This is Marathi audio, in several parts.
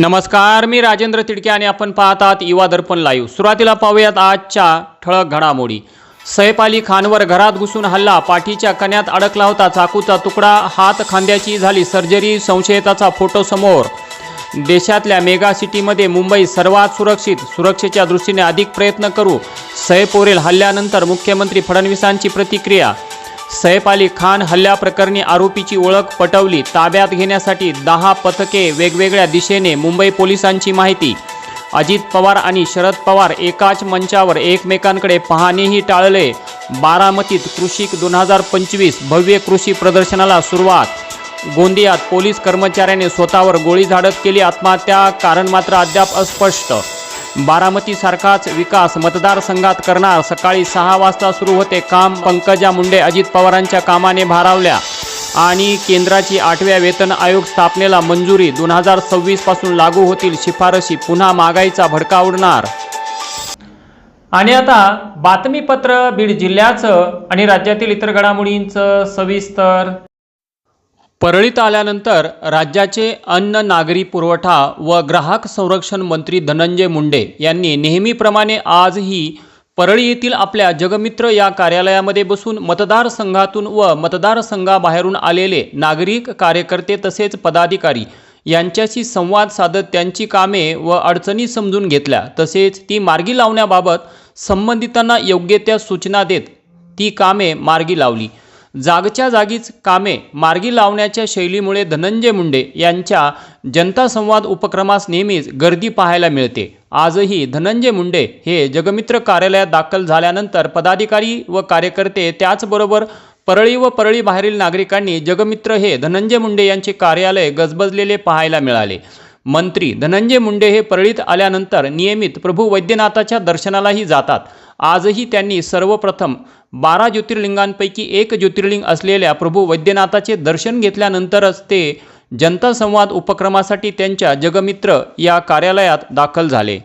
नमस्कार मी राजेंद्र तिडके आणि आपण पाहतात युवा दर्पण लाईव्ह सुरुवातीला पाहूयात आजच्या ठळक घडामोडी. सैफ अली खानवर घरात घुसून हल्ला पाठीच्या कण्यात अडकला होता चाकूचा तुकडा हात खांद्याची झाली सर्जरी संशयिताचा फोटो समोर. देशातल्या मेगा सिटीमध्ये मुंबई सर्वात सुरक्षित सुरक्षेच्या दृष्टीने अधिक प्रयत्न करू. सैफवरील हल्ल्यानंतर मुख्यमंत्री फडणवीसांची प्रतिक्रिया सैफ अली खान हल्ल्याप्रकरणी आरोपीची ओळख पटवली. ताब्यात घेण्यासाठी दहा पथके वेगवेगळ्या दिशेने मुंबई पोलिसांची माहिती. अजित पवार आणि शरद पवार एकाच मंचावर एकमेकांकडे पाहणेही टाळले. बारामतीत कृषिक दोन हजार पंचवीस भव्य कृषी प्रदर्शनाला सुरुवात. गोंदियात पोलीस कर्मचाऱ्याने स्वतःवर गोळी झाडत केली आत्महत्या कारण मात्र अद्याप अस्पष्ट. बारामतीसारखाच विकास मतदारसंघात करणार. सकाळी सहा वाजता सुरू होते काम. पंकजा मुंडे अजित पवारांच्या कामाने भारावल्या. आणि केंद्राची आठव्या वेतन आयोग स्थापनेला मंजुरी. दोन हजार सव्वीसपासून लागू होतील शिफारशी. पुन्हा महागाईचा भडका उडणार. आणि आता बातमीपत्र बीड जिल्ह्याचं आणि राज्यातील इतर घडामोडींचं सविस्तर परळीत आल्यानंतर राज्याचे अन्न नागरी पुरवठा व ग्राहक संरक्षण मंत्री धनंजय मुंडे यांनी नेहमीप्रमाणे आजही परळी येथील आपल्या जगमित्र या कार्यालयामध्ये बसून मतदारसंघातून व मतदारसंघाबाहेरून आलेले नागरिक कार्यकर्ते तसेच पदाधिकारी यांच्याशी संवाद साधत त्यांची कामे व अडचणी समजून घेतल्या. तसेच ती मार्गी लावण्याबाबत संबंधितांना योग्य त्या सूचना देत ती कामे मार्गी लावली. जागच्या जागीच कामे मार्गी लावण्याच्या शैलीमुळे धनंजय मुंडे यांच्या जनता संवाद उपक्रमास नेहमीच गर्दी पाहायला मिळते. आजही धनंजय मुंडे हे जगमित्र कार्यालयात दाखल झाल्यानंतर पदाधिकारी व कार्यकर्ते त्याचबरोबर परळी व परळी बाहेरील नागरिकांनी जगमित्र हे धनंजय मुंडे यांचे कार्यालय गजबजलेले पाहायला मिळाले. मंत्री धनंजय मुंडे हे परळीत आल्यानंतर नियमित प्रभू वैद्यनाथाच्या दर्शनालाही जातात. आजही त्यांनी सर्वप्रथम बारा ज्योतिर्लिंगांपैकी एक ज्योतिर्लिंग असलेल्या प्रभू वैद्यनाथाचे दर्शन घेतल्यानंतरच ते जनता संवाद उपक्रमासाठी त्यांच्या जगमित्र या कार्यालयात दाखल झाले.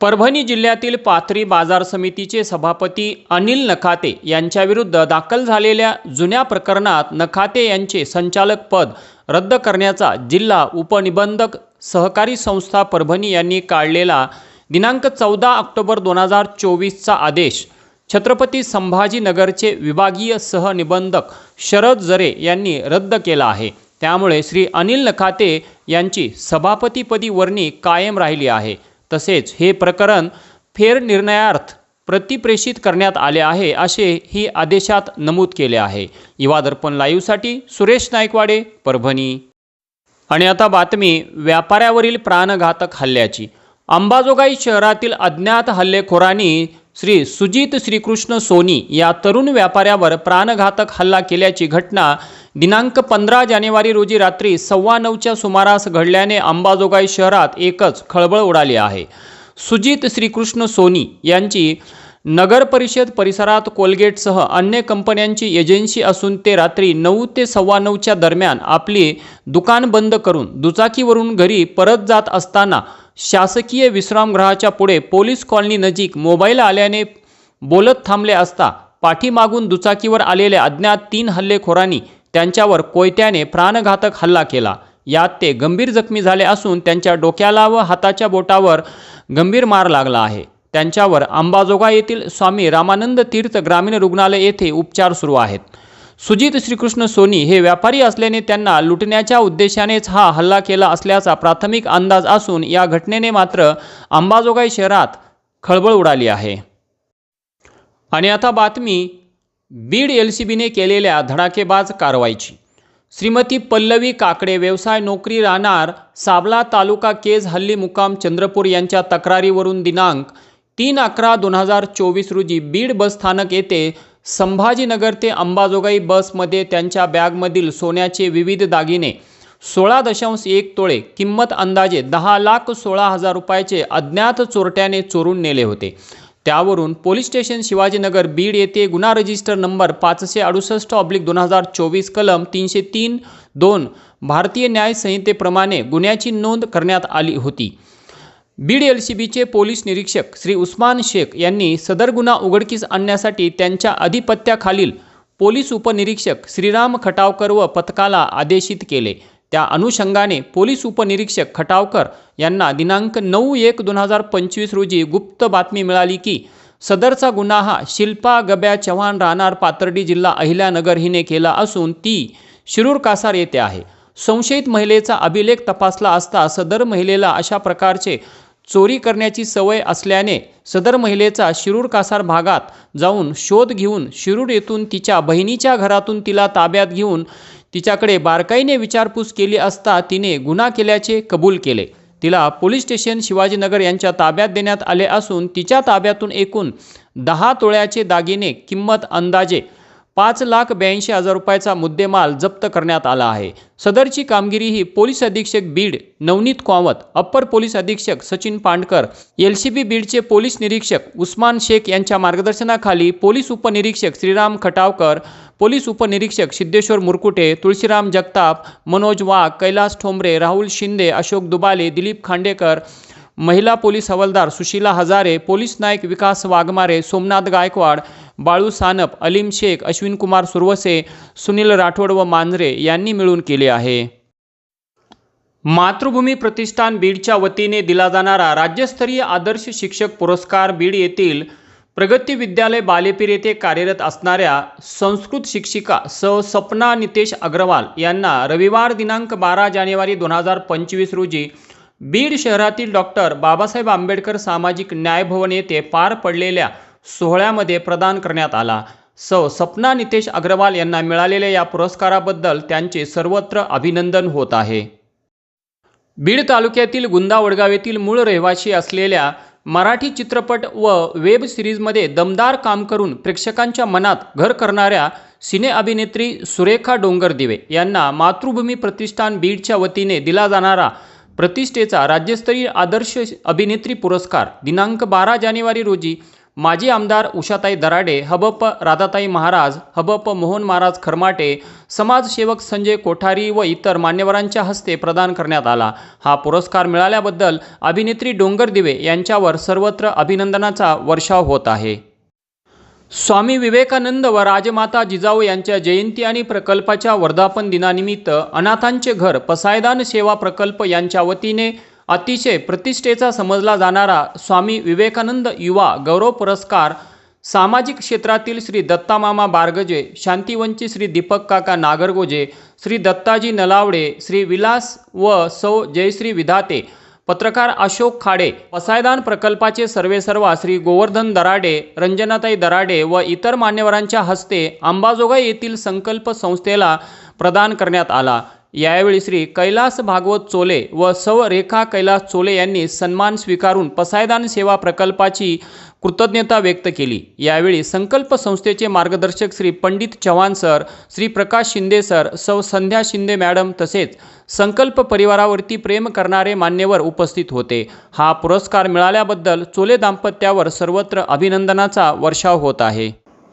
परभणी जिल्ह्यातील पाथरी बाजार समितीचे सभापती अनिल नखाते यांच्याविरुद्ध दाखल झालेल्या जुन्या प्रकरणात नखाते यांचे संचालक पद रद्द करण्याचा जिल्हा उपनिबंधक सहकारी संस्था परभणी यांनी काढलेला दिनांक चौदा ऑक्टोबर दोन हजार चोवीसचा आदेश. छत्रपती संभाजीनगरचे विभागीय सहनिबंधक शरद जरे यांनी रद्द केला आहे. त्यामुळे श्री अनिल नखाते यांची सभापतीपदी वर्णी कायम राहिली आहे. तसेच हे प्रकरण फेरनिर्णयार्थ प्रतिप्रेषित करण्यात आले आहे असे ही आदेशात नमूद केले आहे. युवा दर्पण लाईव्हसाठी सुरेश नायकवाडे परभणी. आणि आता बातमी व्यापाऱ्यावरील प्राणघातक हल्ल्याची. अंबाजोगाई शहरातील अज्ञात हल्लेखोरांनी श्री सुजित श्रीकृष्ण सोनी या तरुण व्यापाऱ्यावर प्राणघातक हल्ला केल्याची घटना दिनांक पंधरा जानेवारी रोजी रात्री सव्वा नऊच्या सुमारास घडल्याने अंबाजोगाई शहरात एकच खळबळ उडाली आहे. सुजित श्रीकृष्ण सोनी यांची नगर परिषद परिसरात कोलगेटसह अन्य कंपन्यांची एजन्सी असून ते रात्री नऊ ते सव्वा नऊच्या दरम्यान आपली दुकान बंद करून दुचाकीवरून घरी परत जात असताना शासकीय विश्रामगृहाच्या पुढे पोलीस कॉलनी नजीक मोबाईल आल्याने बोलत थांबले असता पाठीमागून दुचाकीवर आलेल्या अज्ञात तीन हल्लेखोरांनी त्यांच्यावर कोयत्याने प्राणघातक हल्ला केला. यात ते गंभीर जखमी झाले असून त्यांच्या डोक्याला व हाताच्या बोटावर गंभीर मार लागला आहे. त्यांच्यावर अंबाजोगा येथील स्वामी रामानंद तीर्थ ग्रामीण रुग्णालय येथे उपचार सुरू आहेत. सुजित श्रीकृष्ण सोनी हे व्यापारी असल्याने त्यांना लुटण्याच्या उद्देशानेच हा हल्ला केला असल्याचा प्राथमिक अंदाज असून या घटनेने मात्र अंबाजोगाई शहरात खळबळ उडाली आहे. आणि आता बातमी बीड एल सी बीने केलेल्या धडाकेबाज कारवाईची. श्रीमती पल्लवी काकडे व्यवसाय नोकरी राहणार साबला तालुका केज हल्ली मुकाम चंद्रपूर यांच्या तक्रारीवरून दिनांक तीन अकरा दोन हजार चोवीस रोजी बीड बस स्थानक येथे संभाजीनगर ते अंबाजोगाई बसमध्ये त्यांच्या बॅगमधील सोन्याचे विविध दागिने सोळा दशांश एक तोळे किंमत अंदाजे दहा लाख सोळा हजार रुपयाचे अज्ञात चोरट्याने चोरून नेले होते. त्यावरून पोलीस स्टेशन शिवाजीनगर बीड येथे गुन्हा रजिस्टर नंबर पाचशे अडुसष्ट ऑब्लिक दोन हजार चोवीस कलम तीनशे तीन दोन भारतीय न्याय संहितेप्रमाणे गुन्ह्याची नोंद करण्यात आली होती. बीड एल सी बीचे पोलीस निरीक्षक श्री उस्मान शेख यांनी सदर गुन्हा उघडकीस आणण्यासाठी त्यांच्या अधिपत्याखालील पोलीस उपनिरीक्षक श्रीराम खटावकर व पथकाला आदेशित केले. त्या अनुषंगाने पोलीस उपनिरीक्षक खटावकर यांना दिनांक नऊ एक दोन हजार पंचवीस रोजी गुप्त बातमी मिळाली की सदरचा गुन्हा हा शिल्पा गब्या चव्हाण राहणार पाथर्डी जिल्हा अहिल्यानगर हिने केला असून ती शिरूर कासार येथे आहे. संशयित महिलेचा अभिलेख तपासला असता सदर महिलेला अशा प्रकारचे चोरी करण्याची सवय असल्याने सदर महिलेचा शिरूर कासार भागात जाऊन शोध घेऊन शिरूर येथून तिच्या बहिणीच्या घरातून तिला ताब्यात घेऊन तिच्याकडे बारकाईने विचारपूस केली असता तिने गुन्हा केल्याचे कबूल केले. तिला पोलीस स्टेशन शिवाजीनगर यांच्या ताब्यात देण्यात आले असून तिच्या ताब्यातून एकूण दहा तोळ्याचे दागिने किंमत अंदाजे पाच लाख ब्याऐंशी हजार रुपयाचा मुद्देमाल जप्त करण्यात आला आहे. सदरची कामगिरी ही पोलीस अधीक्षक बीड नवनीत कामत अप्पर पोलीस अधीक्षक Sachin Pandkar L C B बीडचे पोलीस निरीक्षक उस्मान शेख यांच्या मार्गदर्शनाखाली पोलीस उपनिरीक्षक श्रीराम खटावकर पोलीस उपनिरीक्षक सिद्धेश्वर मुरकुटे तुळशीराम जगताप मनोज वाघ कैलास ठोंबरे राहुल शिंदे अशोक दुबाले दिलीप खांडेकर महिला पोलीस हवालदार सुशीला हजारे पोलीस नायक विकास वाघमारे सोमनाथ गायकवाड बाळू सानप अलीम शेख अश्विनकुमार सुरवसे सुनील राठोड व मांजरे यांनी मिळून केले आहे. मातृभूमी प्रतिष्ठान बीडच्या वतीने दिला जाणारा राज्यस्तरीय आदर्श शिक्षक पुरस्कार बीड येथील प्रगती विद्यालय बालेपीर येथे कार्यरत असणाऱ्या संस्कृत शिक्षिका स. सपना नितेश अग्रवाल यांना रविवार दिनांक बारा जानेवारी दोन हजार पंचवीस रोजी बीड शहरातील डॉक्टर बाबासाहेब आंबेडकर सामाजिक न्याय भवन येथे पार पडलेल्या सोहळ्यामध्ये प्रदान करण्यात आला. सौ. सपना नितेश अग्रवाल यांना मिळालेल्या या पुरस्काराबद्दल त्यांचे सर्वत्र अभिनंदन होत आहे. बीड तालुक्यातील गुंदा वडगाव येथील मूळ रहिवासी असलेल्या मराठी चित्रपट व वेब सिरीजमध्ये दमदार काम करून प्रेक्षकांच्या मनात घर करणाऱ्या सिने अभिनेत्री सुरेखा डोंगरदिवे यांना मातृभूमी प्रतिष्ठान बीडच्या वतीने दिला जाणारा प्रतिष्ठेचा राज्यस्तरीय आदर्श अभिनेत्री पुरस्कार. दिनांक बारा जानेवारी रोजी माजी आमदार उषाताई दराडे हबप राधाताई महाराज हबप मोहन महाराज खरमाटे समाजसेवक संजय कोठारी व इतर मान्यवरांच्या हस्ते प्रदान करण्यात आला. हा पुरस्कार मिळाल्याबद्दल अभिनेत्री डोंगर दिवे यांच्यावर सर्वत्र अभिनंदनाचा वर्षाव होत आहे. स्वामी विवेकानंद व राजमाता जिजाऊ यांच्या जयंती आणि प्रकल्पाच्या वर्धापन दिनानिमित्त अनाथांचे घर पसायदान सेवा प्रकल्प यांच्या वतीने अतिशय प्रतिष्ठेचा समजला जाणारा स्वामी विवेकानंद युवा गौरव पुरस्कार सामाजिक क्षेत्रातील श्री दत्तामामा बारगजे शांतिवंची श्री दीपक काका नागरगोजे श्री दत्ताजी नलावडे श्री विलास व सौ जयश्री विधाते पत्रकार अशोक खाडे पसायदान प्रकल्पाचे सर्वेसर्वा श्री गोवर्धन दराडे रंजनाताई दराडे व इतर मान्यवरांच्या हस्ते अंबाजोगाई येथील संकल्प संस्थेला प्रदान करण्यात आला. यावेळी श्री कैलास भागवत चोले व सौ रेखा कैलास चोले यांनी सन्मान स्वीकारून पसायदान सेवा प्रकल्पाची कृतज्ञता व्यक्त केली. यावेळी संकल्प संस्थेचे मार्गदर्शक श्री पंडित चव्हाण सर श्री प्रकाश शिंदे सर सौ संध्या शिंदे मॅडम तसेच संकल्प परिवारावरती प्रेम करणारे मान्यवर उपस्थित होते. हा पुरस्कार मिळाल्याबद्दल चोले दाम्पत्यावर सर्वत्र अभिनंदनाचा वर्षाव होत आहे.